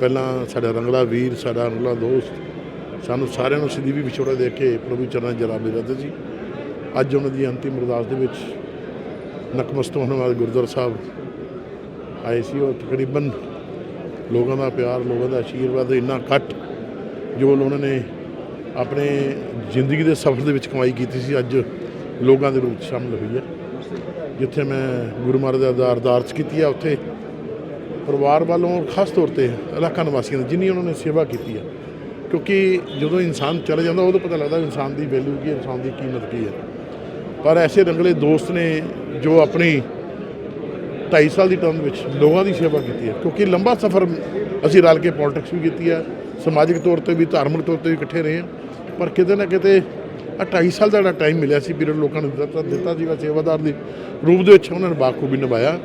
ਪਹਿਲਾਂ ਸਾਡਾ ਰੰਗਲਾ ਵੀਰ, ਸਾਡਾ ਰੰਗਲਾ ਦੋਸਤ, ਸਾਨੂੰ ਸਾਰਿਆਂ ਨੂੰ ਸਿੱਧੀ ਵੀ ਵਿਛੋੜਾ ਦੇ ਕੇ ਪ੍ਰਭੂ ਚਰਨਾਂ 'ਚ ਰਹਿੰਦੇ ਸੀ। ਅੱਜ ਉਹਨਾਂ ਦੀ ਅੰਤਿਮ ਅਰਦਾਸ ਦੇ ਵਿੱਚ ਨਕਮਸਤ ਹੋਣ ਵਾਲੇ ਗੁਰਦੁਆਰਾ ਸਾਹਿਬ ਆਏ ਸੀ। ਉਹ ਤਕਰੀਬਨ ਲੋਕਾਂ ਦਾ ਪਿਆਰ, ਲੋਕਾਂ ਦਾ ਆਸ਼ੀਰਵਾਦ ਇੰਨਾ ਘੱਟ ਜੋ ਉਹਨਾਂ ਨੇ ਆਪਣੇ ਜ਼ਿੰਦਗੀ ਦੇ ਸਫ਼ਰ ਦੇ ਵਿੱਚ ਕਮਾਈ ਕੀਤੀ ਸੀ, ਅੱਜ ਲੋਕਾਂ ਦੇ ਰੂਪ 'ਚ ਸ਼ਾਮਲ ਹੋਈ ਹੈ। ਜਿੱਥੇ ਮੈਂ ਗੁਰੂ ਮਹਾਰਾਜ ਦਾ ਅਰਦਾਸ ਅਰਦਾਸ ਕੀਤੀ ਆ ਉੱਥੇ ਪਰਿਵਾਰ ਵੱਲੋਂ ਖਾਸ ਤੌਰ ਤੇ ਇਲਾਕਾ ਨਿਵਾਸੀਆਂ ਦੀ ਜਿੰਨੀ ਉਹਨਾਂ ਨੇ ਸੇਵਾ ਕੀਤੀ ਹੈ, ਕਿਉਂਕਿ ਜਦੋਂ ਇਨਸਾਨ ਚਲੇ ਜਾਂਦਾ, ਉਦੋਂ ਪਤਾ ਲੱਗਦਾ ਇਨਸਾਨ ਦੀ ਵੈਲਿਊ ਕੀ ਹੈ, ਇਨਸਾਨ ਦੀ ਕੀਮਤ ਕੀ ਹੈ। ਪਰ ਐਸੇ ਰੰਗਲੇ ਦੋਸਤ ਨੇ ਜੋ ਆਪਣੀ 2.5 ਸਾਲ ਦੀ ਟਰਮ ਵਿੱਚ ਲੋਕਾਂ ਦੀ ਸੇਵਾ ਕੀਤੀ ਹੈ, ਕਿਉਂਕਿ ਲੰਬਾ ਸਫ਼ਰ ਅਸੀਂ ਰਲ ਕੇ ਪੋਲਿਟਿਕਸ ਵੀ ਕੀਤੀ ਹੈ, ਸਮਾਜਿਕ ਤੌਰ ਤੇ ਵੀ, ਧਾਰਮਿਕ ਤੌਰ ਤੇ ਵੀ ਇਕੱਠੇ ਰਹੇ ਹਾਂ। ਪਰ ਕਿਤੇ ਨਾ ਕਿਤੇ ਆ 2.5 ਸਾਲ ਦਾ ਜਿਹੜਾ ਟਾਈਮ ਮਿਲਿਆ ਸੀ ਪੀਰੀਅਡ ਲੋਕਾਂ ਨੂੰ ਦਿੱਤਾ ਦਿੱਤਾ ਸੀਗਾ, ਸੇਵਾਦਾਰ ਦੇ ਰੂਪ ਦੇ ਵਿੱਚ ਉਹਨਾਂ ਨੇ ਬਾਖੂਬੀ ਨਿਭਾਇਆ।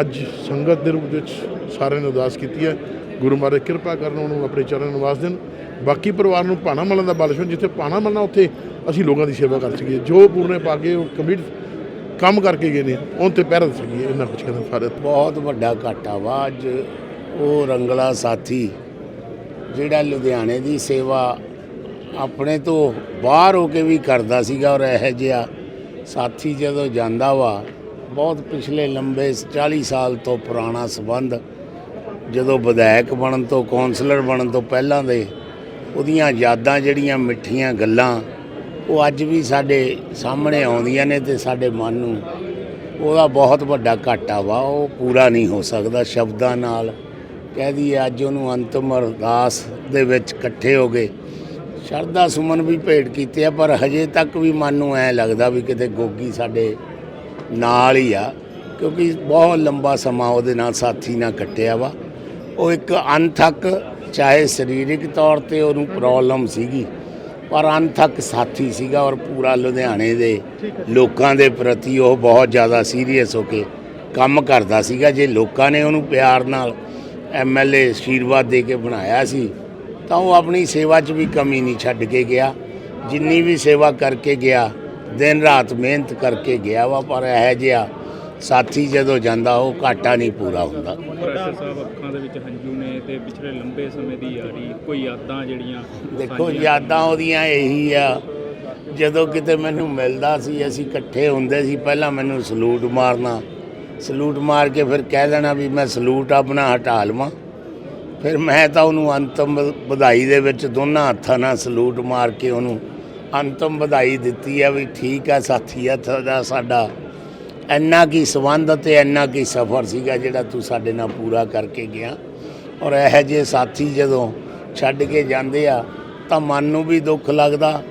ਅੱਜ ਸੰਗਤ ਦੇ ਰੂਪ ਵਿੱਚ ਸਾਰਿਆਂ ਨੇ ਅਰਦਾਸ ਕੀਤੀ ਹੈ। ਗੁਰੂ ਮਹਾਰਾਜ ਕਿਰਪਾ ਕਰਨ ਉਹਨੂੰ ਆਪਣੇ ਚਰਨ ਨਿਵਾਸ ਦੇਣ। ਬਾਕੀ ਪਰਿਵਾਰ ਨੂੰ ਭਾਣਾ ਮਲਣ ਦਾ ਬਲਸ਼ਨ ਜਿੱਥੇ ਭਾਣਾ ਮਲਣਾ, ਉੱਥੇ ਅਸੀਂ ਲੋਕਾਂ ਦੀ ਸੇਵਾ ਕਰ ਸਕੀਏ। ਜੋ ਪੂਰਨੇ ਪਾ ਕੇ ਉਹ ਕਮਿਟ ਕੰਮ ਕਰਕੇ ਗਏ ਨੇ, ਉਹਨਾਂ ਤੇ ਪਹਿਰਾ ਦੇ ਸਕੀਏ ਇਹਨਾਂ ਕੁਝ ਕਹਿੰਦਾ ਫ਼ਰਕ ਬਹੁਤ ਵੱਡਾ ਘਾਟਾ ਵਾ, ਅੱਜ ਉਹ ਰੰਗਲਾ ਸਾਥੀ, ਜਿਹੜਾ ਲੁਧਿਆਣੇ ਦੀ ਸੇਵਾ ਆਪਣੇ ਤੋਂ ਬਾਹਰ ਹੋ ਕੇ ਵੀ ਕਰਦਾ ਸੀਗਾ, ਔਰ ਇਹ ਜਿਹਾ ਸਾਥੀ ਜਦੋਂ ਜਾਂਦਾ ਵਾ ਬਹੁਤ ਪਿਛਲੇ ਲੰਬੇ 40 ਸਾਲ ਤੋਂ ਪੁਰਾਣਾ ਸਬੰਧ, ਜਦੋਂ ਵਿਧਾਇਕ ਬਣਨ ਤੋਂ, ਕੌਂਸਲਰ ਬਣਨ ਤੋਂ ਪਹਿਲਾਂ ਦੇ ਉਹਦੀਆਂ ਯਾਦਾਂ ਜਿਹੜੀਆਂ ਮਿੱਠੀਆਂ ਗੱਲਾਂ, ਉਹ ਅੱਜ ਵੀ ਸਾਡੇ ਸਾਹਮਣੇ ਆਉਂਦੀਆਂ ਨੇ ਤੇ ਸਾਡੇ ਮਨ ਨੂੰ ਉਹਦਾ ਬਹੁਤ ਵੱਡਾ ਘਾਟਾ ਵਾ, ਉਹ ਪੂਰਾ ਨਹੀਂ ਹੋ ਸਕਦਾ ਸ਼ਬਦਾਂ ਨਾਲ। ਕਹਿ ਦਈਏ ਅੱਜ ਉਹਨੂੰ ਅੰਤਮ ਅਰਦਾਸ ਦੇ ਵਿੱਚ ਇਕੱਠੇ ਹੋ ਗਏ। ਸ਼ਰਧਾ ਸੁਮਨ ਵੀ ਭੇਟ ਕੀਤੇ ਆ, ਪਰ ਹਜੇ ਤੱਕ ਵੀ ਮਨ ਨੂੰ ਐ ਲੱਗਦਾ ਵੀ ਕਿਤੇ ਗੋਗੀ ਸਾਡੇ ਨਾਲ ਹੀ ਆ ਕਿਉਂਕਿ ਬਹੁਤ ਲੰਬਾ ਸਮਾਂ ਉਹਦੇ ਨਾਲ ਸਾਥੀ ਨਾਲ ਕੱਟਿਆ ਵਾ। ਉਹ ਇੱਕ ਅਨਥਕ ਚਾਹੇ ਸਰੀਰਕ ਤੌਰ ਤੇ ਉਹਨੂੰ ਪ੍ਰੋਬਲਮ ਸੀਗੀ ਪਰ ਅਨਥਕ ਸਾਥੀ ਸੀਗਾ ਔਰ ਪੂਰਾ ਲੁਧਿਆਣੇ ਦੇ ਲੋਕਾਂ ਦੇ ਪ੍ਰਤੀ ਉਹ ਬਹੁਤ ਜ਼ਿਆਦਾ ਸੀਰੀਅਸ ਹੋ ਕੇ ਕੰਮ ਕਰਦਾ ਸੀਗਾ। ਜੇ ਲੋਕਾਂ ਨੇ ਉਹਨੂੰ ਪਿਆਰ ਨਾਲ ਐਮਐਲਏ ਆਸ਼ੀਰਵਾਦ ਦੇ ਕੇ ਬਣਾਇਆ ਸੀ ਤਾਂ ਉਹ ਆਪਣੀ ਸੇਵਾ 'ਚ ਵੀ ਕਮੀ ਨਹੀਂ ਛੱਡ ਕੇ ਗਿਆ। ਜਿੰਨੀ ਵੀ ਸੇਵਾ ਕਰਕੇ ਗਿਆ ਦਿਨ ਰਾਤ ਮਿਹਨਤ ਕਰਕੇ ਗਿਆ ਵਾ ਪਰ ਇਹ ਜਿਹਾ ਸਾਥੀ ਜਦੋਂ ਜਾਂਦਾ ਉਹ ਘਾਟਾ ਨਹੀਂ ਪੂਰਾ ਹੁੰਦਾ। ਪ੍ਰੈਸ਼ਰ ਸਾਹਿਬ ਅੱਖਾਂ ਦੇ ਵਿੱਚ ਹੰਝੂ ਨੇ ਤੇ ਪਿਛਲੇ ਲੰਬੇ ਸਮੇਂ ਦੀ ਯਾਰੀ ਕੋਈ ਯਾਦਾਂ ਜਿਹੜੀਆਂ ਦੇਖੋ ਯਾਦਾਂ ਉਹਦੀਆਂ ਇਹੀ ਆ ਜਦੋਂ ਕਿਤੇ ਮੈਨੂੰ ਮਿਲਦਾ ਸੀ ਅਸੀਂ ਇਕੱਠੇ ਹੁੰਦੇ ਸੀ ਪਹਿਲਾਂ ਮੈਨੂੰ ਸਲੂਟ ਮਾਰਨਾ ਸਲੂਟ ਮਾਰ ਕੇ ਫਿਰ ਕਹਿ ਦੇਣਾ ਵੀ ਮੈਂ ਸਲੂਟ ਆਪਣਾ ਹਟਾ ਲਵਾਂ। ਫਿਰ ਮੈਂ ਤਾਂ ਉਹਨੂੰ ਅੰਤਮ ਵਧਾਈ ਦੇ ਵਿੱਚ ਦੋਨਾਂ ਹੱਥਾਂ ਨਾਲ ਸਲੂਟ ਮਾਰ ਕੇ ਉਹਨੂੰ ਅੰਤਮ ਵਧਾਈ ਦਿੱਤੀ ਆ ਵੀ ਠੀਕ ਆ ਸਾਥੀਆ ਤੁਹਾਡਾ ਸਾਡਾ ਇੰਨਾ ਕੀ ਸੰਬੰਧ ਤੇ ਇੰਨਾ ਕੀ ਸਫ਼ਰ ਸੀਗਾ ਜਿਹੜਾ ਤੂੰ ਸਾਡੇ ਨਾਲ ਪੂਰਾ ਕਰਕੇ ਗਿਆ। ਔਰ ਇਹ ਜਿਹੇ ਸਾਥੀ ਜਦੋਂ ਛੱਡ ਕੇ ਜਾਂਦੇ ਆ, ਤਾਂ ਮਨ ਨੂੰ ਵੀ ਦੁੱਖ ਲੱਗਦਾ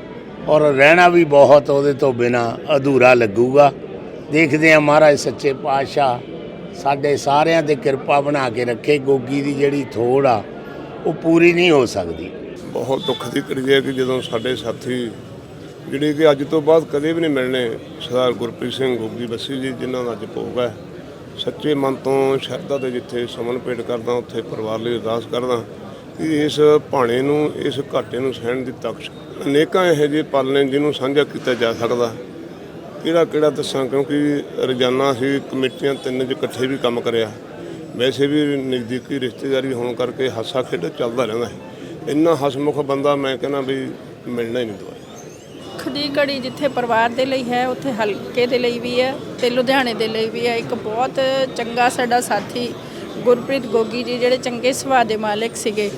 ਔਰ ਰਹਿਣਾ ਵੀ ਬਹੁਤ ਉਹਦੇ ਤੋਂ ਬਿਨਾ ਅਧੂਰਾ ਲੱਗੂਗਾ। ਦੇਖਦੇ ਆ ਮਹਾਰਾਜ ਸੱਚੇ ਪਾਤਸ਼ਾਹ ਸਾਡੇ ਸਾਰਿਆਂ ਤੇ ਕਿਰਪਾ ਬਣਾ ਕੇ ਰੱਖੇ, ਗੋਗੀ ਦੀ ਜਿਹੜੀ ਥੋੜ ਆ, ਉਹ ਪੂਰੀ ਨਹੀਂ ਹੋ ਸਕਦੀ। ਬਹੁਤ ਦੁੱਖ ਦੀ ਘੜੀ ਹੈ ਕਿ ਜਦੋਂ ਸਾਡੇ ਸਾਥੀ ਜਿਹੜੇ ਕਿ ਅੱਜ ਤੋਂ ਬਾਅਦ ਕਦੇ ਵੀ ਨਹੀਂ ਮਿਲਣੇ ਸਰਦਾਰ ਗੁਰਪ੍ਰੀਤ ਸਿੰਘ ਗੋਗੀ ਬੱਸੀ ਜੀ, ਜਿਨ੍ਹਾਂ ਦਾ ਅੱਜ ਭੋਗ ਹੈ। ਸੱਚੇ ਮਨ ਤੋਂ ਸ਼ਰਧਾ ਦੇ ਜਿੱਥੇ ਸਮਨ ਭੇਟ ਕਰਦਾ, ਉੱਥੇ ਪਰਿਵਾਰ ਲਈ ਅਰਦਾਸ ਕਰਦਾ ਕਿ ਇਸ ਭਾਣੇ ਨੂੰ, ਇਸ ਘਾਟੇ ਨੂੰ ਸਹਿਣ ਦੀ ਤਕਸ਼ ਅਨੇਕਾਂ ਇਹੋ ਜਿਹੇ ਪਲ ਨੇ ਜਿਹਨੂੰ ਸਾਂਝਾ ਕੀਤਾ ਜਾ ਸਕਦਾ। ਕਿਹੜਾ ਕਿਹੜਾ ਦੱਸਾਂ, ਕਿਉਂਕਿ ਰੋਜ਼ਾਨਾ ਅਸੀਂ ਕਮੇਟੀਆਂ ਤਿੰਨ 'ਚ ਇਕੱਠੇ ਵੀ ਕੰਮ ਕਰਿਆ। ਵੈਸੇ ਵੀ ਨਜ਼ਦੀਕੀ ਰਿਸ਼ਤੇਦਾਰੀ ਹੋਣ ਕਰਕੇ ਹਾਸਾ ਖੇਡ ਚੱਲਦਾ ਰਹਿੰਦਾ ਹੈ। ਇੰਨਾ ਹਸਮੁਖ ਬੰਦਾ ਮੈਂ ਕਹਿੰਦਾ ਵੀ ਮਿਲਣਾ ਹੀ ਨਹੀਂ ਦੁਬਾਰਾ। ਦੁੱਖ ਦੀ ਘੜੀ ਜਿੱਥੇ ਪਰਿਵਾਰ ਦੇ ਲਈ ਹੈ ਉੱਥੇ ਹਲਕੇ ਦੇ ਲਈ ਵੀ ਹੈ ਤੇ ਲੁਧਿਆਣੇ ਦੇ ਲਈ ਵੀ ਹੈ। ਇੱਕ ਬਹੁਤ ਚੰਗਾ ਸਾਡਾ ਸਾਥੀ ਗੁਰਪ੍ਰੀਤ ਗੋਗੀ ਜੀ ਜਿਹੜੇ ਚੰਗੇ ਸੁਭਾਅ ਦੇ ਮਾਲਕ ਸੀਗੇ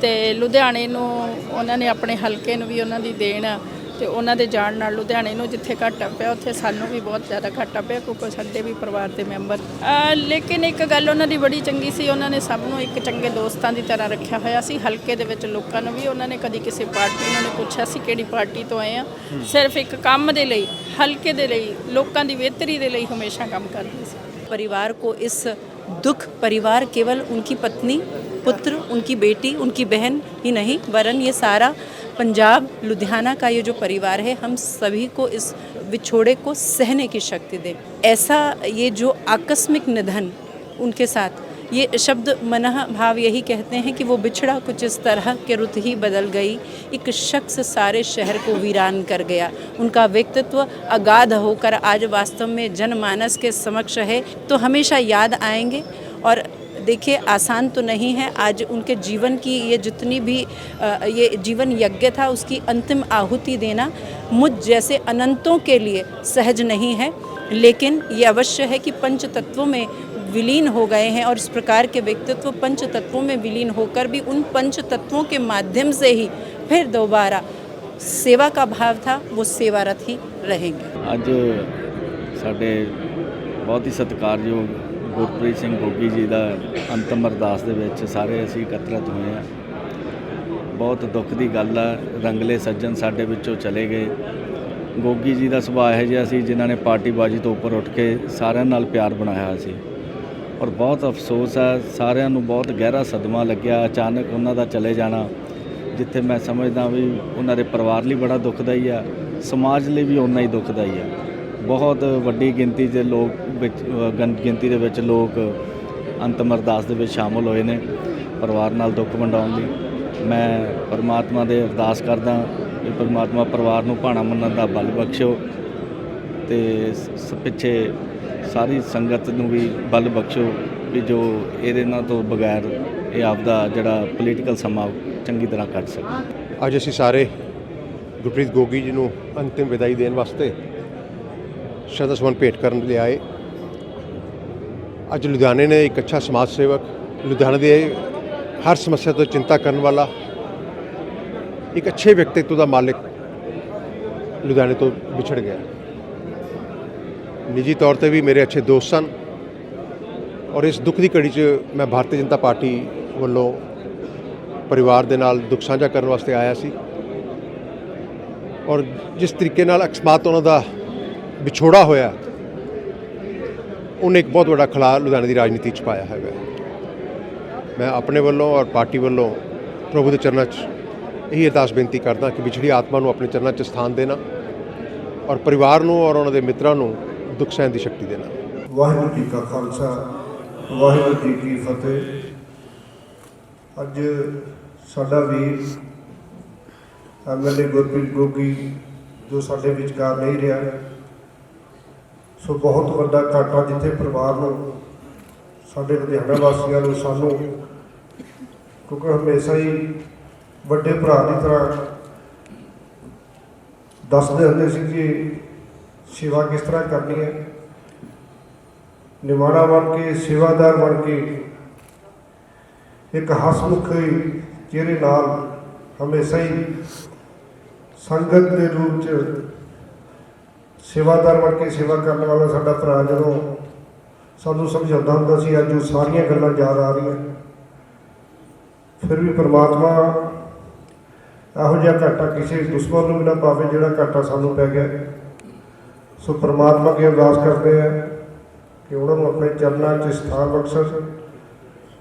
ਤੇ ਲੁਧਿਆਣੇ ਨੂੰ ਉਹਨਾਂ ਨੇ ਆਪਣੇ ਹਲਕੇ ਨੂੰ ਵੀ ਉਹਨਾਂ ਦੀ ਦੇਣ ਆ ਤੇ ਉਹਨਾਂ ਦੇ ਜਾਣ ਨਾਲ ਲੁਧਿਆਣੇ ਨੂੰ ਜਿੱਥੇ ਘਾਟਾ ਪਿਆ ਉੱਥੇ ਸਾਨੂੰ ਵੀ ਬਹੁਤ ਜ਼ਿਆਦਾ ਘਾਟਾ ਪਿਆ ਕਿਉਂਕਿ ਸਾਡੇ ਵੀ ਪਰਿਵਾਰ ਦੇ ਮੈਂਬਰ ਅਹ ਲੇਕਿਨ ਇੱਕ ਗੱਲ ਉਹਨਾਂ ਦੀ ਬੜੀ ਚੰਗੀ ਸੀ ਉਹਨਾਂ ਨੇ ਸਭ ਨੂੰ ਇੱਕ ਚੰਗੇ ਦੋਸਤਾਂ ਦੀ ਤਰ੍ਹਾਂ ਰੱਖਿਆ ਹੋਇਆ ਸੀ ਹਲਕੇ ਦੇ ਵਿੱਚ ਲੋਕਾਂ ਨੂੰ ਵੀ ਉਹਨਾਂ ਨੇ ਕਦੀ ਕਿਸੇ ਪਾਰਟੀ ਉਹਨਾਂ ਨੇ ਪੁੱਛਿਆ ਸੀ ਕਿਹੜੀ ਪਾਰਟੀ ਤੋਂ ਆਏ ਆ ਸਿਰਫ ਇੱਕ ਕੰਮ ਦੇ ਲਈ ਹਲਕੇ ਦੇ ਲਈ ਲੋਕਾਂ ਦੀ ਬਿਹਤਰੀ ਦੇ ਲਈ ਹਮੇਸ਼ਾ ਕੰਮ ਕਰਦੇ ਸੀ परिवार को इस दुख परिवार केवल उनकी पत्नी पुत्र उनकी बेटी उनकी बहन ही नहीं वरन ये सारा पंजाब, लुधियाना का ये जो परिवार है, हम सभी को इस विछोड़े को सहने की शक्ति दे। ऐसा ये जो आकस्मिक निधन उनके साथ, ये शब्द मनः भाव यही कहते हैं कि वो बिछड़ा कुछ इस तरह के रुत ही बदल गई। एक शख्स सारे शहर को वीरान कर गया। उनका व्यक्तित्व अगाध होकर आज वास्तव में जनमानस के समक्ष है। तो हमेशा याद आएँगे और देखिए, आसान तो नहीं है। आज उनके जीवन की ये जितनी भी ये जीवन यज्ञ था, उसकी अंतिम आहुति देना मुझ जैसे अनंतों के लिए सहज नहीं है। लेकिन ये अवश्य है कि पंच तत्वों में विलीन हो गए हैं और इस प्रकार के व्यक्तित्व पंच तत्वों में विलीन होकर भी उन पंच तत्वों के माध्यम से ही फिर दोबारा सेवा का भाव था, वो सेवारत ही रहेंगे। आज साढ़े बहुत ही सत्कारयोग ਗੁਰਪ੍ਰੀਤ ਸਿੰਘ ਗੋਗੀ ਜੀ ਦਾ ਅੰਤਮ ਅਰਦਾਸ ਦੇ ਵਿੱਚ ਸਾਰੇ ਅਸੀਂ ਇਕੱਤਰਤ ਹੋਏ ਆ ਬਹੁਤ ਦੁੱਖ ਦੀ ਗੱਲ ਆ, ਰੰਗਲੇ ਸੱਜਣ ਸਾਡੇ ਵਿੱਚੋਂ ਚਲੇ ਗਏ। ਗੋਗੀ ਜੀ ਦਾ ਸੁਭਾਅ ਇਹੋ ਜਿਹਾ ਸੀ ਜਿਨ੍ਹਾਂ ਨੇ ਪਾਰਟੀਬਾਜ਼ੀ ਤੋਂ ਉੱਪਰ ਉੱਠ ਕੇ ਸਾਰਿਆਂ ਨਾਲ ਪਿਆਰ ਬਣਾਇਆ ਸੀ। ਔਰ ਬਹੁਤ ਅਫਸੋਸ ਹੈ ਸਾਰਿਆਂ ਨੂੰ ਬਹੁਤ ਗਹਿਰਾ ਸਦਮਾ ਲੱਗਿਆ, ਅਚਾਨਕ ਉਹਨਾਂ ਦਾ ਚਲੇ ਜਾਣਾ, ਜਿੱਥੇ ਮੈਂ ਸਮਝਦਾ ਵੀ ਉਹਨਾਂ ਦੇ ਪਰਿਵਾਰ ਲਈ ਬੜਾ ਦੁੱਖਦਾਈ ਆ, ਸਮਾਜ ਲਈ ਵੀ ਓਨਾ ਹੀ ਦੁੱਖਦਾਈ ਆ। ਬਹੁਤ ਵੱਡੀ ਗਿਣਤੀ ਦੇ ਲੋਕ ਵਿੱਚ ਅ, ਗਿਣਤੀ ਦੇ ਵਿੱਚ ਲੋਕ ਅੰਤਮ ਅਰਦਾਸ ਦੇ ਵਿੱਚ ਸ਼ਾਮਲ ਹੋਏ ਨੇ ਪਰਿਵਾਰ ਨਾਲ ਦੁੱਖ ਵੰਡਾਉਣ ਲਈ। ਮੈਂ ਪਰਮਾਤਮਾ ਦੇ ਅਰਦਾਸ ਕਰਦਾ ਕਿ ਪਰਮਾਤਮਾ ਪਰਿਵਾਰ ਨੂੰ ਭਾਣਾ ਮੰਨਣ ਦਾ ਬਲ ਬਖਸ਼ੋ ਤੇ ਸ- ਪਿੱਛੇ ਸਾਰੀ ਸੰਗਤ ਨੂੰ ਵੀ ਬਲ ਬਖਸ਼ੋ ਵੀ ਜੋ ਇਹਦੇ ਨਾਲ ਤੋਂ ਬਗੈਰ ਇਹ ਆਪਦਾ ਜਿਹੜਾ ਪੋਲੀਟੀਕਲ ਸਮਾਂ ਚੰਗੀ ਤਰ੍ਹਾਂ ਕੱਢ ਸਕੇ। ਅੱਜ ਅਸੀਂ ਸਾਰੇ ਗੁਰਪ੍ਰੀਤ ਗੋਗੀ ਜੀ ਨੂੰ ਅੰਤਿਮ ਵਿਦਾਈ ਦੇਣ ਵਾਸਤੇ ਸ਼ਾ ਦਾ ਸਮਾਨ ਭੇਟ ਕਰਨ ਲਈ ਆਏ। ਅੱਜ ਲੁਧਿਆਣੇ ਨੇ ਇੱਕ ਅੱਛਾ ਸਮਾਜ ਸੇਵਕ, ਲੁਧਿਆਣੇ ਦੇ ਹਰ ਸਮੱਸਿਆ ਤੋਂ ਚਿੰਤਾ ਕਰਨ ਵਾਲਾ, ਇੱਕ ਅੱਛੇ ਵਿਅਕਤੀਤਵ ਦਾ ਮਾਲਕ ਲੁਧਿਆਣੇ ਤੋਂ ਵਿਛੜ ਗਿਆ। ਨਿੱਜੀ ਤੌਰ ਤੇ ਵੀ ਮੇਰੇ ਅੱਛੇ ਦੋਸਤ ਸਨ ਔਰ ਇਸ ਦੁੱਖ ਦੀ ਘੜੀ 'ਚ ਮੈਂ ਭਾਰਤੀ ਜਨਤਾ ਪਾਰਟੀ ਵੱਲੋਂ ਪਰਿਵਾਰ ਦੇ ਨਾਲ ਦੁੱਖ ਸਾਂਝਾ ਕਰਨ ਵਾਸਤੇ ਆਇਆ ਸੀ। ਔਰ ਜਿਸ ਤਰੀਕੇ ਨਾਲ ਅਕਸਮਾਤ ਉਹਨਾਂ ਦਾ ਵਿਛੋੜਾ ਹੋਇਆ। ਉਹਨੇ ਇੱਕ ਬਹੁਤ ਵੱਡਾ ਖਲਾ ਲੁਧਿਆਣੇ ਦੀ ਰਾਜਨੀਤੀ 'ਚ ਪਾਇਆ ਹੈਗਾ। ਮੈਂ ਆਪਣੇ ਵੱਲੋਂ ਔਰ ਪਾਰਟੀ ਵੱਲੋਂ ਪ੍ਰਭੂ ਦੇ ਚਰਨਾਂ 'ਚ ਇਹੀ ਅਰਦਾਸ ਬੇਨਤੀ ਕਰਦਾ ਕਿ ਵਿਛੜੀ ਆਤਮਾ ਨੂੰ ਆਪਣੇ ਚਰਨਾਂ 'ਚ ਸਥਾਨ ਦੇਣਾ ਔਰ ਪਰਿਵਾਰ ਨੂੰ ਔਰ ਉਹਨਾਂ ਦੇ ਮਿੱਤਰਾਂ ਨੂੰ ਦੁੱਖ ਸਹਿਣ ਦੀ ਸ਼ਕਤੀ ਦੇਣਾ। ਵਾਹਿਗੁਰੂ ਜੀ ਕਾ ਖਾਲਸਾ, ਵਾਹਿਗੁਰੂ ਜੀ ਕੀ ਫਤਿਹ। ਅੱਜ ਸਾਡਾ ਵੀਰ ਐਮਐਲਏ ਗੁਰਪ੍ਰੀਤ ਗੋਗੀ ਜੋ ਸਾਡੇ ਵਿਚਕਾਰ ਨਹੀਂ ਰਿਹਾ ਸੋ ਬਹੁਤ ਵੱਡਾ ਘਾਟਾ ਜਿੱਥੇ ਪਰਿਵਾਰ ਨੂੰ, ਸਾਡੇ ਲੁਧਿਆਣਾ ਵਾਸੀਆਂ ਨੂੰ, ਸਾਨੂੰ, ਕਿਉਂਕਿ ਹਮੇਸ਼ਾ ਹੀ ਵੱਡੇ ਭਰਾ ਦੀ ਤਰ੍ਹਾਂ ਦੱਸਦੇ ਹੁੰਦੇ ਸੀ ਕਿ ਸੇਵਾ ਕਿਸ ਤਰ੍ਹਾਂ ਕਰਨੀ ਹੈ। ਨਿਮਾਣਾ ਬਣ ਕੇ, ਸੇਵਾਦਾਰ ਬਣ ਕੇ, ਇੱਕ ਹਸਮੁਖ ਚਿਹਰੇ ਨਾਲ ਹਮੇਸ਼ਾ ਹੀ ਸੰਗਤ ਦੇ ਰੂਪ ਚ ਸੇਵਾਦਾਰ ਬਣ ਕੇ ਸੇਵਾ ਕਰਨ ਵਾਲਾ ਸਾਡਾ ਭਰਾ ਜਦੋਂ ਸਾਨੂੰ ਸਮਝਾਉਂਦਾ ਹੁੰਦਾ ਸੀ, ਅੱਜ ਉਹ ਸਾਰੀਆਂ ਗੱਲਾਂ ਯਾਦ ਆ ਰਹੀਆਂ। ਫਿਰ ਵੀ ਪ੍ਰਮਾਤਮਾ ਇਹੋ ਜਿਹਾ ਘਾਟਾ ਕਿਸੇ ਦੁਸ਼ਮਣ ਨੂੰ ਵੀ ਨਾ ਪਾਵੇ ਜਿਹੜਾ ਘਾਟਾ ਸਾਨੂੰ ਪੈ ਗਿਆ। ਸੋ ਪ੍ਰਮਾਤਮਾ ਕੀ ਅਰਦਾਸ ਕਰਦੇ ਆ ਕਿ ਉਹਨਾਂ ਨੂੰ ਆਪਣੇ ਚਰਨਾਂ 'ਚ ਸਥਾਨ ਬਖਸ਼ਣ।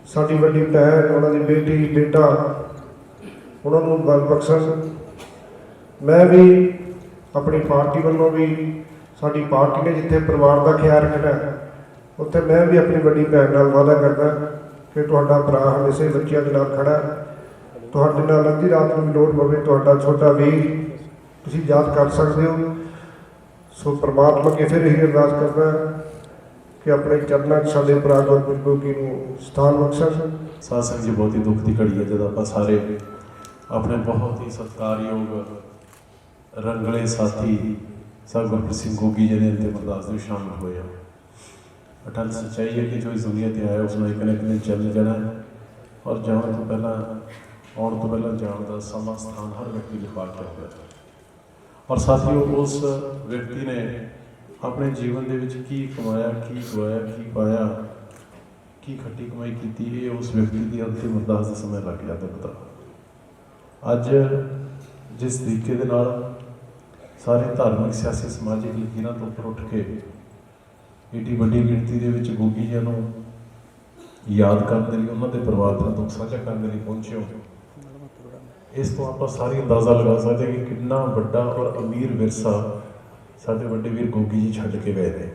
ਸਾਡੀ ਵੱਡੀ ਭੈਣ, ਉਹਨਾਂ ਦੀ ਬੇਟੀ, ਬੇਟਾ, ਉਹਨਾਂ ਨੂੰ ਬਲ ਬਖਸ਼ਣ। ਮੈਂ ਵੀ ਆਪਣੀ ਪਾਰਟੀ ਵੱਲੋਂ ਵੀ, ਸਾਡੀ ਪਾਰਟੀ ਨੇ ਜਿੱਥੇ ਪਰਿਵਾਰ ਦਾ ਖਿਆਲ ਰੱਖਣਾ, ਉੱਥੇ ਮੈਂ ਵੀ ਆਪਣੀ ਵੱਡੀ ਭੈਣ ਨਾਲ ਵਾਅਦਾ ਕਰਦਾ ਕਿ ਤੁਹਾਡਾ ਭਰਾ ਹਮੇਸ਼ਾ ਬੱਚਿਆਂ ਦੇ ਨਾਲ ਖੜਾ ਤੁਹਾਡੇ ਨਾਲ ਅੱਧੀ ਰਾਤ ਨੂੰ ਲੋੜ ਪਵੇ, ਤੁਹਾਡਾ ਛੋਟਾ ਵੀਰ, ਤੁਸੀਂ ਯਾਦ ਕਰ ਸਕਦੇ ਹੋ। ਸੋ ਪ੍ਰਮਾਤਮਾ ਕੇ ਫਿਰ ਇਹ ਅਰਦਾਸ ਕਰਦਾ ਕਿ ਆਪਣੇ ਚਰਨਾਂ 'ਚ ਸਾਡੇ ਭਰਾ ਗੁਰੂ ਕੀ ਨੂੰ ਸਥਾਨ ਬਖਸ਼ਣ। ਸਾਧ ਸੰਗਤ ਜੀ, ਬਹੁਤ ਹੀ ਦੁੱਖ ਦੀ ਘੜੀ ਹੈ ਜਦੋਂ ਆਪਾਂ ਸਾਰੇ ਆਪਣੇ ਬਹੁਤ ਹੀ ਸਤਿਕਾਰਯੋਗ ਰੰਗਲੇ ਸਾਥੀ ਸਾਹਿਬ ਗੁਰਪ੍ਰੀਤ ਸਿੰਘ ਗੋਗੀ ਜੀ ਦੇ ਅੰਤਿਮ ਅਰਦਾਸ ਵਿੱਚ ਸ਼ਾਮਲ ਹੋਏ ਆ। ਅਟਲ ਸੱਚਾਈ ਹੈ ਕਿ ਜੋ ਇਸ ਦੁਨੀਆ ਤੇ ਆਇਆ, ਉਸ ਨੂੰ ਇੱਕ ਨਾ ਇੱਕ ਦਿਨ ਚੱਲ ਜਾਣਾ ਔਰ ਜਾਣ ਤੋਂ ਪਹਿਲਾਂ, ਆਉਣ ਤੋਂ ਪਹਿਲਾਂ ਜਾਣ ਦਾ ਸਮਾਂ, ਸਥਾਨ ਹਰ ਵਿਅਕਤੀ ਲਈ ਵਾਕਿਆ ਹੋਇਆ ਹੈ ਔਰ ਸਾਥੀਓ, ਉਸ ਵਿਅਕਤੀ ਨੇ ਆਪਣੇ ਜੀਵਨ ਦੇ ਵਿੱਚ ਕੀ ਕਮਾਇਆ, ਕੀ ਗਵਾਇਆ ਕੀ ਪਾਇਆ, ਕੀ ਖੱਟੀ ਕਮਾਈ ਕੀਤੀ, ਇਹ ਉਸ ਵਿਅਕਤੀ ਦੀ ਅੰਤਿਮ ਅਰਦਾਸ ਦੇ ਸਮੇਂ ਲੱਗ ਜਾਂਦਾ ਪਤਾ। ਅੱਜ ਜਿਸ ਤਰੀਕੇ ਦੇ ਨਾਲ ਸਾਰੇ ਧਾਰਮਿਕ ਸਿਆਸੀ ਸਮਾਜਿਕ ਲਕੀਰਾਂ ਤੋਂ ਉੱਪਰ ਉੱਠ ਕੇ ਏਡੀ ਵੱਡੀ ਗਿਣਤੀ ਦੇ ਵਿੱਚ ਗੋਗੀ ਜੀ ਨੂੰ ਯਾਦ ਕਰਨ ਦੇ ਲਈ, ਉਹਨਾਂ ਦੇ ਪਰਿਵਾਰ ਦਾ ਦੁੱਖ ਸਾਂਝਾ ਕਰਨ ਦੇ ਲਈ ਪਹੁੰਚੇ ਹੋ। ਇਸ ਤੋਂ ਆਪਾਂ ਸਾਰੀ ਅੰਦਾਜ਼ਾ ਲਗਾ ਸਕਦੇ ਹਾਂ ਕਿ ਕਿੰਨਾ ਵੱਡਾ ਔਰ ਅਮੀਰ ਵਿਰਸਾ ਸਾਡੇ ਵੱਡੇ ਵੀਰ ਗੋਗੀ ਜੀ ਛੱਡ ਕੇ ਗਏ ਨੇ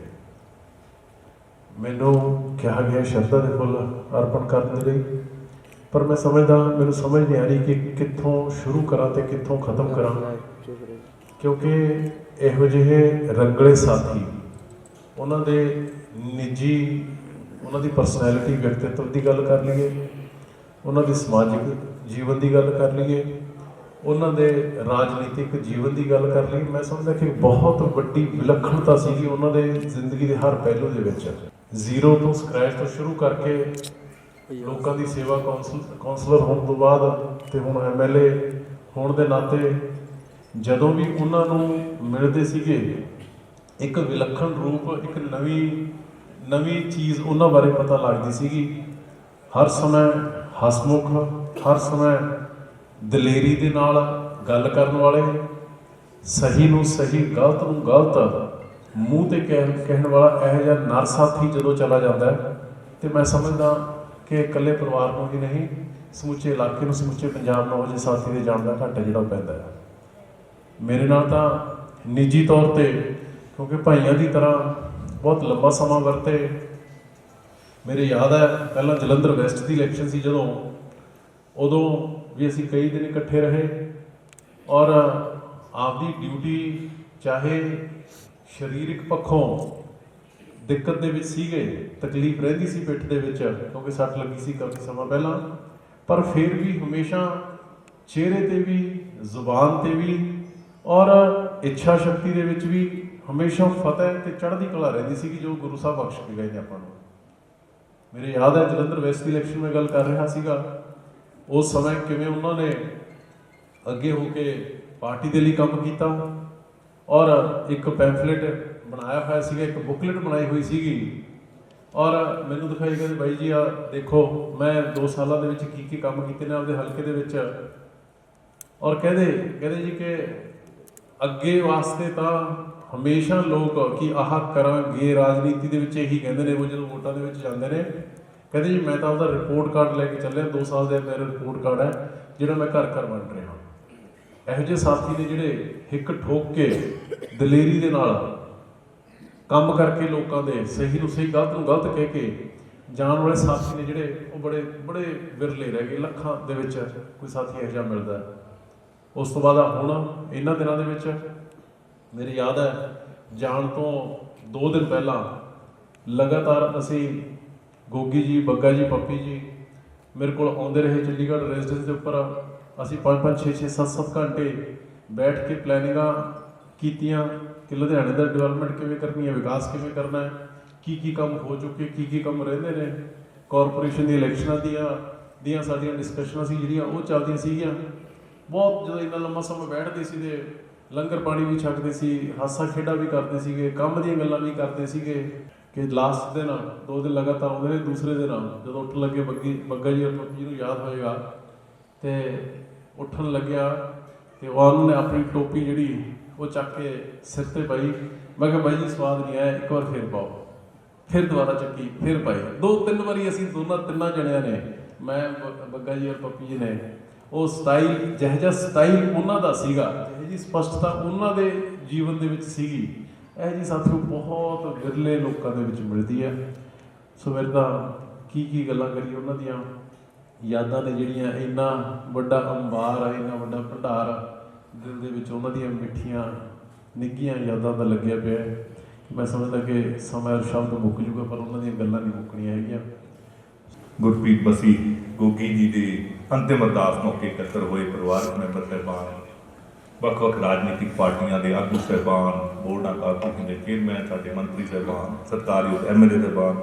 ਮੈਨੂੰ ਕਿਹਾ ਗਿਆ ਸ਼ਰਧਾ ਦੇ ਫੁੱਲ ਅਰਪਣ ਕਰਨ ਦੇ ਲਈ, ਪਰ ਮੈਂ ਸਮਝਦਾ, ਮੈਨੂੰ ਸਮਝ ਨਹੀਂ ਆ ਰਹੀ ਕਿ ਕਿੱਥੋਂ ਸ਼ੁਰੂ ਕਰਾਂ ਤੇ ਕਿੱਥੋਂ ਖਤਮ ਕਰਾਂ। ਕਿਉਂਕਿ ਇਹੋ ਜਿਹੇ ਰੰਗਲੇ ਸਾਥੀ, ਉਹਨਾਂ ਦੇ ਨਿੱਜੀ, ਉਹਨਾਂ ਦੀ ਪਰਸਨੈਲਿਟੀ ਵਿਅਕਤੀਤਵ ਦੀ ਗੱਲ ਕਰ ਲਈਏ, ਉਹਨਾਂ ਦੀ ਸਮਾਜਿਕ ਜੀਵਨ ਦੀ ਗੱਲ ਕਰ ਲਈਏ, ਉਹਨਾਂ ਦੇ ਰਾਜਨੀਤਿਕ ਜੀਵਨ ਦੀ ਗੱਲ ਕਰ ਲਈਏ, ਮੈਂ ਸਮਝਦਾ ਕਿ ਬਹੁਤ ਵੱਡੀ ਵਿਲੱਖਣਤਾ ਸੀਗੀ ਉਹਨਾਂ ਦੇ ਜ਼ਿੰਦਗੀ ਦੇ ਹਰ ਪਹਿਲੂ ਦੇ ਵਿੱਚ। ਜ਼ੀਰੋ ਤੋਂ ਸਕ੍ਰੈਚ ਤੋਂ ਸ਼ੁਰੂ ਕਰਕੇ ਲੋਕਾਂ ਦੀ ਸੇਵਾ ਕੌਂਸਲ, ਕੌਂਸਲਰ ਹੋਣ ਤੋਂ ਬਾਅਦ ਤੇ ਹੁਣ ਐਮਐਲਏ ਹੋਣ ਦੇ ਨਾਤੇ ਜਦੋਂ ਵੀ ਉਹਨਾਂ ਨੂੰ ਮਿਲਦੇ ਸੀਗੇ, ਇੱਕ ਵਿਲੱਖਣ ਰੂਪ, ਇੱਕ ਨਵੀਂ ਨਵੀਂ ਚੀਜ਼ ਉਹਨਾਂ ਬਾਰੇ ਪਤਾ ਲੱਗਦੀ ਸੀਗੀ। ਹਰ ਸਮੇਂ ਹਸਮੁਖ, ਹਰ ਸਮੇਂ ਦਲੇਰੀ ਦੇ ਨਾਲ ਗੱਲ ਕਰਨ ਵਾਲੇ, ਸਹੀ ਨੂੰ ਸਹੀ, ਗਲਤ ਨੂੰ ਗਲਤ, ਮੂੰਹ ਤੇ ਕਹਿਣ ਕਹਿਣ ਵਾਲਾ ਇਹੋ ਜਿਹਾ ਨਰ ਸਾਥੀ ਜਦੋਂ ਚਲਾ ਜਾਂਦਾ ਹੈ, ਤੇ ਮੈਂ ਸਮਝਦਾ ਕਿ ਇਕੱਲੇ ਪਰਿਵਾਰ ਨੂੰ ਹੀ ਨਹੀਂ, ਸਮੁੱਚੇ ਇਲਾਕੇ ਨੂੰ, ਸਮੁੱਚੇ ਪੰਜਾਬ ਨੂੰ ਉਹ ਜਿਹੇ ਸਾਥੀ ਦੇ ਜਾਣ ਦਾ ਘਾਟਾ ਜਿਹੜਾ ਪੈਂਦਾ ਹੈ। ਮੇਰੇ ਨਾਲ ਤਾਂ ਨਿੱਜੀ ਤੌਰ ਤੇ, ਕਿਉਂਕਿ ਭਾਈਆਂ ਦੀ ਤਰ੍ਹਾਂ ਬਹੁਤ ਲੰਬਾ ਸਮਾਂ ਵਰਤੇ। ਮੇਰੇ ਯਾਦ ਹੈ, ਪਹਿਲਾਂ ਜਲੰਧਰ ਵੈਸਟ ਦੀ ਇਲੈਕਸ਼ਨ ਸੀ ਜਦੋਂ, ਉਦੋਂ ਵੀ ਅਸੀਂ ਕਈ ਦਿਨ ਇਕੱਠੇ ਰਹੇ ਔਰ ਆਪਦੀ ਡਿਊਟੀ ਚਾਹੇ ਸਰੀਰਕ ਪੱਖੋਂ ਦਿੱਕਤ ਦੇ ਵਿੱਚ ਸੀਗੇ, ਤਕਲੀਫ ਰਹਿੰਦੀ ਸੀ ਪਿੱਠ ਦੇ ਵਿੱਚ, ਕਿਉਂਕਿ ਸੱਟ ਲੱਗੀ ਸੀ ਕਾਫੀ ਸਮਾਂ ਪਹਿਲਾਂ, ਪਰ ਫਿਰ ਵੀ ਹਮੇਸ਼ਾ ਚਿਹਰੇ ਤੇ ਵੀ, ਜ਼ੁਬਾਨ ਤੇ ਵੀ ਔਰ ਇੱਛਾ ਸ਼ਕਤੀ ਦੇ ਵਿੱਚ ਵੀ ਹਮੇਸ਼ਾ ਫਤਿਹ ਤੇ ਚੜ੍ਹਦੀ ਕਲਾ ਰਹਿੰਦੀ ਸੀ ਕਿ ਜੋ ਗੁਰੂ ਸਾਹਿਬ ਬਖਸ਼ ਕੇ ਗਏ ਨੇ ਆਪਾਂ ਨੂੰ। ਮੇਰੇ ਯਾਦ ਹੈ ਜਲੰਧਰ ਵੈਸਟ ਦੀ ਇਲੈਕਸ਼ਨ ਮੈਂ ਗੱਲ ਕਰ ਰਿਹਾ ਸੀਗਾ। ਉਸ ਸਮੇਂ ਕਿਵੇਂ ਉਹਨਾਂ ਨੇ ਅੱਗੇ ਹੋ ਕੇ ਪਾਰਟੀ ਦੇ ਲਈ ਕੰਮ ਕੀਤਾ। ਔਰ ਇੱਕ ਪੈਂਫਲੇਟ ਬਣਾਇਆ ਹੋਇਆ ਸੀਗਾ, ਇੱਕ ਬੁਕਲੇਟ ਬਣਾਈ ਹੋਈ ਸੀਗੀ। ਔਰ ਮੈਨੂੰ ਦਿਖਾਈ ਕਹਿੰਦੇ, ਬਾਈ ਜੀ ਆ ਦੇਖੋ, ਮੈਂ 2 ਸਾਲਾਂ ਦੇ ਵਿੱਚ ਕੀ ਕੀ ਕੰਮ ਕੀਤੇ ਨੇ ਆਪਦੇ ਹਲਕੇ ਦੇ ਵਿੱਚ। ਔਰ ਕਹਿੰਦੇ ਕਹਿੰਦੇ ਜੀ ਕਿ ਅੱਗੇ ਵਾਸਤੇ ਤਾਂ ਹਮੇਸ਼ਾ ਲੋਕ ਕਿ ਆਹ ਕਰਾਂਗੇ, ਰਾਜਨੀਤੀ ਦੇ ਵਿੱਚ ਇਹੀ ਕਹਿੰਦੇ ਨੇ, ਉਹ ਜਦੋਂ ਵੋਟਾਂ ਦੇ ਵਿੱਚ ਜਾਂਦੇ ਨੇ, ਕਹਿੰਦੇ ਜੀ ਮੈਂ ਤਾਂ ਉਹਦਾ ਰਿਪੋਰਟ ਕਾਰਡ ਲੈ ਕੇ ਚੱਲਿਆ 2 ਸਾਲ ਦਾ ਮੇਰਾ ਰਿਪੋਰਟ ਕਾਰਡ ਹੈ, ਜਿਹੜਾ ਮੈਂ ਘਰ ਘਰ ਵੰਡ ਰਿਹਾ ਇਹੋ ਜਿਹੇ ਸਾਥੀ ਨੇ ਜਿਹੜੇ ਹਿੱਕ ਠੋਕ ਕੇ ਦਲੇਰੀ ਦੇ ਨਾਲ ਕੰਮ ਕਰਕੇ ਲੋਕਾਂ ਦੇ ਸਹੀ ਨੂੰ ਸਹੀ, ਗਲਤ ਨੂੰ ਗਲਤ ਕਹਿ ਕੇ ਜਾਣ ਵਾਲੇ ਸਾਥੀ ਨੇ ਜਿਹੜੇ ਉਹ ਬੜੇ ਬੜੇ ਵਿਰਲੇ ਰਹਿ ਗਏ, ਲੱਖਾਂ ਦੇ ਵਿੱਚ ਕੋਈ ਸਾਥੀ ਇਹੋ ਜਿਹਾ ਮਿਲਦਾ ਹੈ। ਉਸ ਤੋਂ ਬਾਅਦ ਹੁਣ, ਇਹਨਾਂ ਦਿਨਾਂ ਦੇ ਵਿੱਚ ਮੇਰੀ ਯਾਦ ਹੈ, ਜਾਣ ਤੋਂ 2 ਦਿਨ ਪਹਿਲਾਂ ਲਗਾਤਾਰ ਅਸੀਂ ਗੋਗੀ ਜੀ, ਬੱਗਾ ਜੀ, ਪੱਪੀ ਜੀ ਮੇਰੇ ਕੋਲ ਆਉਂਦੇ ਰਹੇ ਚੰਡੀਗੜ੍ਹ ਰੈਜ਼ੀਡੈਂਸ ਦੇ ਉੱਪਰ। ਅਸੀਂ 5 5 6 6 7 7 ਘੰਟੇ ਬੈਠ ਕੇ ਪਲੈਨਿੰਗਾਂ ਕੀਤੀਆਂ ਕਿ ਲੁਧਿਆਣੇ ਦਾ ਡਿਵੈਲਪਮੈਂਟ ਕਿਵੇਂ ਕਰਨੀ ਹੈ, ਵਿਕਾਸ ਕਿਵੇਂ ਕਰਨਾ ਹੈ, ਕੀ ਕੀ ਕੰਮ ਹੋ ਚੁੱਕੇ, ਕੀ ਕੀ ਕੰਮ ਰਹਿੰਦੇ ਨੇ ਕਾਰਪੋਰੇਸ਼ਨ ਦੀ ਇਲੈਕਸ਼ਨਾਂ ਦੀਆਂ ਦੀਆਂ ਸਾਡੀਆਂ ਡਿਸਕਸ਼ਨਾਂ ਸੀ ਜਿਹੜੀਆਂ ਉਹ ਚੱਲਦੀਆਂ ਸੀਗੀਆਂ। ਬਹੁਤ ਜਦੋਂ ਇੰਨਾ ਲੰਮਾ ਸਮਾਂ ਬੈਠਦੇ ਸੀ ਤੇ ਲੰਗਰ ਪਾਣੀ ਵੀ ਛਕਦੇ ਸੀ, ਹਾਸਾ ਖੇਡਾ ਵੀ ਕਰਦੇ ਸੀਗੇ, ਕੰਮ ਦੀਆਂ ਗੱਲਾਂ ਵੀ ਕਰਦੇ ਸੀਗੇ ਕਿ ਲਾਸਟ ਦਿਨ ਦੋ ਦਿਨ ਲਗਾਤਾਰ ਆਉਂਦੇ ਨੇ ਦੂਸਰੇ ਦਿਨ ਜਦੋਂ ਉੱਠਣ ਲੱਗੇ ਬੱਗੀ, ਬੱਗਾ ਜੀ ਔਰ ਪੱਪੀ ਜੀ ਨੂੰ ਯਾਦ ਹੋਏਗਾ ਤੇ ਉੱਠਣ ਲੱਗਿਆ ਤੇ ਉਹਨਾਂ ਨੇ ਆਪਣੀ ਟੋਪੀ ਜਿਹੜੀ ਉਹ ਚੱਕ ਕੇ ਸਿਰ ਤੇ ਪਾਈ। ਮੈਂ ਕਿਹਾ, ਬਾਈ ਜੀ, ਸਵਾਦ ਨਹੀਂ ਆਇਆ, ਇੱਕ ਵਾਰ ਫੇਰ ਪਾਓ। ਫਿਰ ਦੁਬਾਰਾ ਚੱਕੀ, ਫਿਰ ਪਾਈ। ਦੋ ਤਿੰਨ ਵਾਰੀ ਅਸੀਂ ਦੋਨਾਂ ਤਿੰਨਾਂ ਜਣਿਆਂ ਨੇ, ਮੈਂ, ਬੱਗਾ ਜੀ ਔਰ ਪੱਪੀ ਜੀ ਨੇ ਉਹ ਸਟਾਈਲ ਜਿਹੋ ਜਿਹਾ ਸਟਾਈਲ ਉਹਨਾਂ ਦਾ ਸੀਗਾ ਜਿਹੋ ਜੀ ਸਪਸ਼ਟਤਾ ਉਹਨਾਂ ਦੇ ਜੀਵਨ ਦੇ ਵਿੱਚ ਸੀਗੀ ਇਹ ਜੀ ਸਾਥੀਓ ਬਹੁਤ ਵਿਰਲੇ ਲੋਕਾਂ ਦੇ ਵਿੱਚ ਮਿਲਦੀ ਹੈ। ਸੋ ਮੇਰੇ ਤਾਂ ਕੀ ਕੀ ਗੱਲਾਂ ਕਰੀ ਉਹਨਾਂ ਦੀਆਂ? ਯਾਦਾਂ ਨੇ ਜਿਹੜੀਆਂ ਇੰਨਾ ਵੱਡਾ ਅੰਬਾਰ ਆ ਇੰਨਾ ਵੱਡਾ ਭੰਡਾਰ ਆ, ਦਿਲ ਦੇ ਵਿੱਚ ਉਹਨਾਂ ਦੀਆਂ ਮਿੱਠੀਆਂ ਨਿੱਘੀਆਂ ਯਾਦਾਂ ਦਾ ਲੱਗਿਆ ਪਿਆ ਮੈਂ ਸਮਝਦਾ ਕਿ ਸਮਾਂ ਔਰ ਸ਼ਬਦ ਮੁੱਕ ਜੂਗਾ ਪਰ ਉਹਨਾਂ ਦੀਆਂ ਗੱਲਾਂ ਨਹੀਂ ਮੁੱਕਣੀਆਂ ਹੈਗੀਆਂ। ਗੁਰਪ੍ਰੀਤ ਬਸੀ ਗੋਗੀ ਜੀ ਦੇ ਅੰਤਿਮ ਅਰਦਾਸ ਮੌਕੇ ਇਕੱਤਰ ਹੋਏ ਪਰਿਵਾਰਕ ਮੈਂਬਰ ਸਾਹਿਬਾਨ, ਵੱਖ-ਵੱਖ ਰਾਜਨੀਤਿਕ ਪਾਰਟੀਆਂ ਦੇ ਆਗੂ ਸਾਹਿਬਾਨ, ਬੋਰਡਾਂ ਕਾਰਪੋਰੇਸ਼ਨ ਦੇ ਚੇਅਰਮੈਨ, ਸਾਡੇ ਮੰਤਰੀ ਸਾਹਿਬਾਨ, ਸਰਕਾਰੀ ਐਮਐਲਏ ਸਾਹਿਬਾਨ,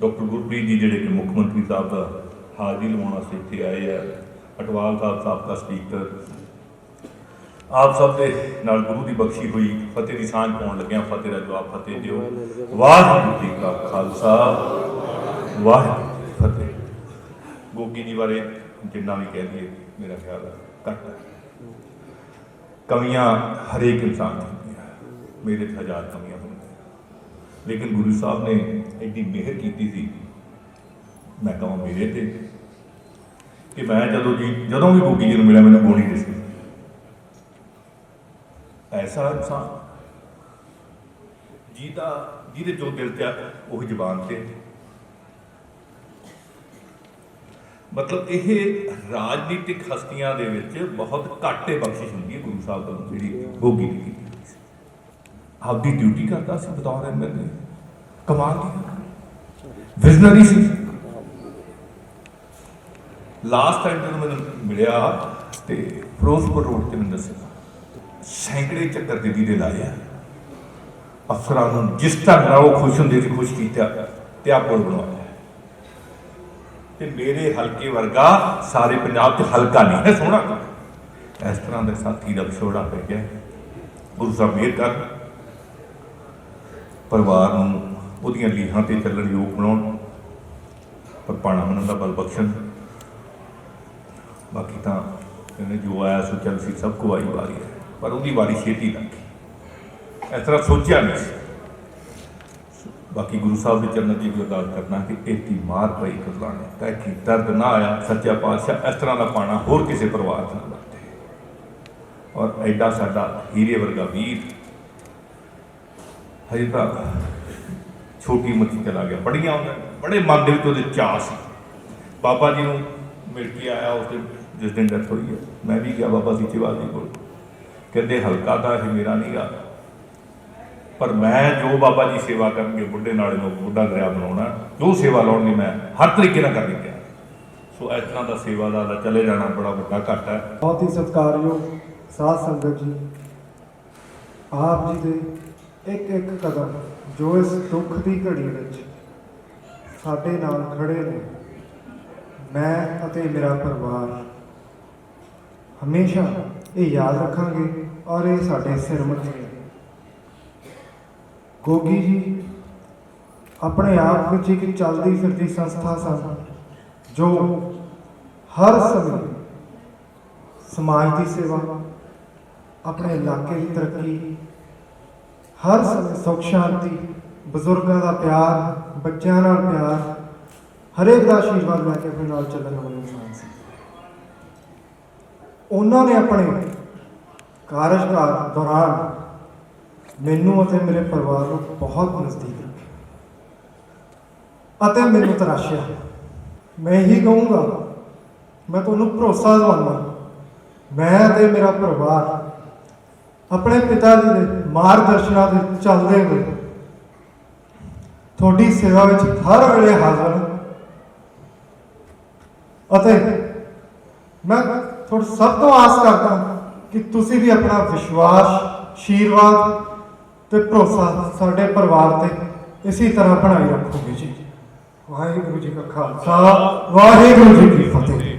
ਡਾਕਟਰ ਗੁਰਪ੍ਰੀਤ ਜੀ ਜਿਹੜੇ ਕਿ ਮੁੱਖ ਮੰਤਰੀ ਸਾਹਿਬ ਦਾ ਹਾਜ਼ਰੀ ਲਵਾਉਣ ਵਾਸਤੇ ਇੱਥੇ ਆਏ ਆ, ਅਟਵਾਲ ਸਾਹਿਬ, ਸਾਬਕਾ ਸਪੀਕਰ। ਆਪ ਸਭ ਦੇ ਨਾਲ ਗੁਰੂ ਦੀ ਬਖਸ਼ੀ ਹੋਈ, ਫਤਿਹ ਦੀ ਸਾਂਝ ਪਾਉਣ ਲੱਗਿਆ ਫਤਿਹ ਦਾ ਜਵਾਬ ਫਤਿਹ ਦਿਓ। ਵਾਹਿਗੁਰੂ ਜੀ ਕਾ ਖਾਲਸਾ, ਵਾਹਿਗੁਰੂ ਜੀ ਫਤਿਹ। ਗੋਗੀ ਜੀ ਬਾਰੇ ਜਿੰਨਾ ਵੀ ਕਹਿ ਦਈਏ ਮੇਰਾ ਖਿਆਲ ਘੱਟ ਹੈ। ਕਮੀਆਂ ਹਰੇਕ ਇਨਸਾਨ ਦੀ ਹੁੰਦੀਆਂ ਮੇਰੇ ਤੇ ਹਜ਼ਾਰ ਕਮੀਆਂ ਹੁੰਦੀਆਂ। ਲੇਕਿਨ ਗੁਰੂ ਸਾਹਿਬ ਨੇ ਇੰਨੀ ਮਿਹਰ ਕੀਤੀ ਸੀ ਮੈਂ ਕਹਾਂ ਮੇਰੇ ਤੇ ਕਿ ਮੈਂ ਜਦੋਂ ਜੀ ਜਦੋਂ ਵੀ ਗੋਗੀ ਜੀ ਨੂੰ ਮਿਲਿਆ ਮੈਨੂੰ ਗੋਣੀ ਦਿਸੀ ਐਸਾ ਇਨਸਾਨ। ਜਿਹਦਾ ਜਿਹਦੇ ਜੋ ਦਿਲ ਤੇ ਆ, ਉਹ ਜਬਾਨ ਤੇ ਮਤਲਬ ਇਹ ਰਾਜਨੀਤਿਕ ਹਸਤੀਆਂ ਦੇ ਵਿੱਚ ਬਹੁਤ ਘਾਟੇ ਬਖਸ਼ਿਸ਼ ਹੁੰਦੀ ਹੈ ਗੁਰੂ ਸਾਹਿਬ ਵੱਲੋਂ ਜਿਹੜੀ ਗੋਗੀ ਦੀ ਆਪਦੀ ਡਿਊਟੀ ਕਰਦਾ ਸੀ ਬਤੌਰ ਐਮਐਲਏ ਕਮਾਲ ਦੀ ਗੱਲ ਵਿਜ਼ਨਰੀ ਸੀ। ਲਾਸਟ ਟਾਈਮ ਜਦੋਂ ਮੈਨੂੰ ਮਿਲਿਆ ਤੇ ਫਿਰੋਜ਼ਪੁਰ ਰੋਡ ਤੇ ਮੈਨੂੰ ਦੱਸਿਆ, ਸੈਂਕੜੇ ਚੱਕਰ ਦਿੱਲੀ ਦੇ ਲਾਏ ਆ। ਅਫਸਰਾਂ ਨੂੰ ਜਿਸ ਢੰਗ ਨਾਲ ਉਹ ਖੁਸ਼ ਹੁੰਦੇ ਸੀ, ਖੁਸ਼ ਕੀਤਾ ਤੇ ਆ ਪੁਲ ਬਣਵਾਇਆ। ਤੇ ਮੇਰੇ ਹਲਕੇ ਵਰਗਾ ਸਾਰੇ ਪੰਜਾਬ 'ਚ ਹਲਕਾ ਨਹੀਂ ਹੈ ਸੋਹਣਾ। ਇਸ ਤਰ੍ਹਾਂ ਦੇ ਸਾਥੀ ਦਾ ਵਿਛੋੜਾ ਪੈ ਗਿਆ। ਗੁਰੂ ਸਾਹਿਬ ਮਿਹਰ ਕਰ। ਪਰਿਵਾਰ ਨੂੰ ਉਹਦੀਆਂ ਲੀਹਾਂ ਤੇ ਚੱਲਣ ਯੋਗ ਬਣਾਉਣ। ਪਰ ਪਾਣਾ ਮਨਨ ਦਾ ਬਲ ਬਖਸ਼ਣ। ਬਾਕੀ ਤਾਂ ਕਹਿੰਦੇ ਜੋ ਆਇਆ ਸੋ ਚੱਲ ਸੀ ਸਭ ਕੋ ਆਈ ਵਾਰੀ ਹੈ। ਪਰ ਉਹਦੀ ਵਾਰੀ ਛੇਤੀ ਲੱਗ ਇਸ ਤਰ੍ਹਾਂ ਸੋਚਿਆ ਨਹੀਂ ਸੀ। ਬਾਕੀ ਗੁਰੂ ਸਾਹਿਬ ਦੇ ਚਰਨਾਂ ਦੀ ਵੀ ਅਰਦਾਸ ਕਰਨਾ ਕਿ ਇਤੀ ਮਾਰ ਪਈ ਕੁਰਬਾਨੀ ਤਾਂ ਕਿ ਦਰਦ ਨਾ ਆਇਆ ਸੱਚਾ ਪਾਤਸ਼ਾਹ ਇਸ ਤਰ੍ਹਾਂ ਦਾ ਪਾਣਾ ਹੋਰ ਕਿਸੇ ਪਰਿਵਾਰ 'ਚ ਨਾ ਵਰਤੇ। ਔਰ ਐਡਾ ਸਾਡਾ ਹੀਰੇ ਵਰਗਾ ਵੀਰ, ਹਜੇ ਤਾਂ ਛੋਟੀ ਉਮਰ ਚਲਾ ਗਿਆ। ਬੜੀਆਂ ਉਹਨਾਂ, ਬੜੇ ਮਨ ਦੇ ਵਿੱਚ ਉਹਦੇ ਚਾਅ ਸੀ। ਬਾਬਾ ਜੀ ਨੂੰ ਮਿਲ ਕੇ ਆਇਆ, ਉਸ ਦਿਨ, ਜਿਸ ਦਿਨ ਡੈਥ ਹੋਈ ਹੈ। ਮੈਂ ਵੀ ਗਿਆ ਬਾਬਾ ਸੀਚੇਵਾਲ ਜੀ ਕੋਲ। ਕਹਿੰਦੇ ਹਲਕਾ ਤਾਂ ਇਹ ਮੇਰਾ ਨਹੀਂ ਗਾ ਪਰ ਮੈਂ ਜੋ ਬਾਬਾ ਜੀ ਸੇਵਾ ਕਰਨਗੇ, ਬੁੱਢੇ ਨਾਲੇ ਨੂੰ ਬੁੱਢਾ ਦਰਿਆ ਬਣਾਉਣਾ, ਜੋ ਸੇਵਾ ਲਾਉਣਗੇ ਮੈਂ ਹਰ ਤਰੀਕੇ ਨਾਲ ਕਰਨੀ ਗਿਆ ਸੋ ਇਸ ਤਰ੍ਹਾਂ ਦਾ ਸੇਵਾ ਦਾ ਚਲੇ ਜਾਣਾ ਬੜਾ ਵੱਡਾ ਘਾਟ ਹੈ। ਬਹੁਤ ਹੀ ਸਤਿਕਾਰਯੋਗ ਸਾਧ ਸੰਗਤ ਜੀ। ਆਪ ਜੀ ਦੇ ਇੱਕ ਇੱਕ ਕਦਮ ਜੋ ਇਸ ਦੁੱਖ ਦੀ ਘੜੀ ਵਿੱਚ ਸਾਡੇ ਨਾਲ ਖੜੇ ਨੇ, ਮੈਂ ਅਤੇ ਮੇਰਾ ਪਰਿਵਾਰ, ਹਮੇਸ਼ਾ ਇਹ ਯਾਦ ਰੱਖਾਂਗੇ ਔਰ ਇਹ ਸਾਡੇ ਸਿਰ ਮੱਥੇ ਗੋਗੀ ਜੀ, ਆਪਣੇ ਆਪ ਵਿੱਚ ਇੱਕ ਚੱਲਦੀ ਫਿਰਦੀ ਸੰਸਥਾ ਸਨ, ਜੋ ਹਰ ਸਮੇਂ ਸਮਾਜ ਦੀ ਸੇਵਾ, ਆਪਣੇ ਇਲਾਕੇ ਦੀ ਤਰੱਕੀ, ਹਰ ਸਮੇਂ ਸੁੱਖ ਸ਼ਾਂਤੀ, ਬਜ਼ੁਰਗਾਂ ਦਾ ਪਿਆਰ, ਬੱਚਿਆਂ ਨਾਲ ਪਿਆਰ, ਹਰੇਕ ਦਾ ਆਸ਼ੀਰਵਾਦ ਲੈ ਕੇ ਆਪਣੇ ਨਾਲ ਚੱਲਣ ਵਾਲੇ ਇਨਸਾਨ ਸੀ। ਉਹਨਾਂ ਨੇ ਆਪਣੇ ਕਾਰਜਕਾਲ ਦੌਰਾਨ ਮੈਨੂੰ ਅਤੇ ਮੇਰੇ ਪਰਿਵਾਰ ਨੂੰ ਬਹੁਤ ਨਜ਼ਦੀਕ ਅਤੇ ਮੈਨੂੰ ਤਰਾਸ਼ਿਆ। ਮੈਂ ਇਹੀ ਕਹੂੰਗਾ, ਮੈਂ ਤੁਹਾਨੂੰ ਭਰੋਸਾ ਦਿਵਾਉਂਦਾ ਮੈਂ ਅਤੇ ਮੇਰਾ ਪਰਿਵਾਰ ਆਪਣੇ ਪਿਤਾ ਜੀ ਦੇ ਮਾਰਗਦਰਸ਼ਨਾਂ ਦੇ ਚੱਲਦੇ ਹੋਏ ਤੁਹਾਡੀ ਸੇਵਾ ਵਿੱਚ ਹਰ ਵੇਲੇ ਹਾਜ਼ਰ ਅਤੇ ਮੈਂ ਤੁਹਾਡੇ ਸਭ ਤੋਂ ਆਸ ਕਰਦਾ ਕਿ ਤੁਸੀਂ ਵੀ ਆਪਣਾ ਵਿਸ਼ਵਾਸ ਆਸ਼ੀਰਵਾਦ ਤੇ ਭਰੋਸਾ ਸਾਡੇ ਪਰਿਵਾਰ ਤੇ ਇਸੇ ਤਰ੍ਹਾਂ ਬਣਾਈ ਰੱਖੋਗੇ ਜੀ। ਵਾਹਿਗੁਰੂ ਜੀ ਕਾ ਖਾਲਸਾ, ਵਾਹਿਗੁਰੂ ਜੀ ਕੀ ਫਤਿਹ।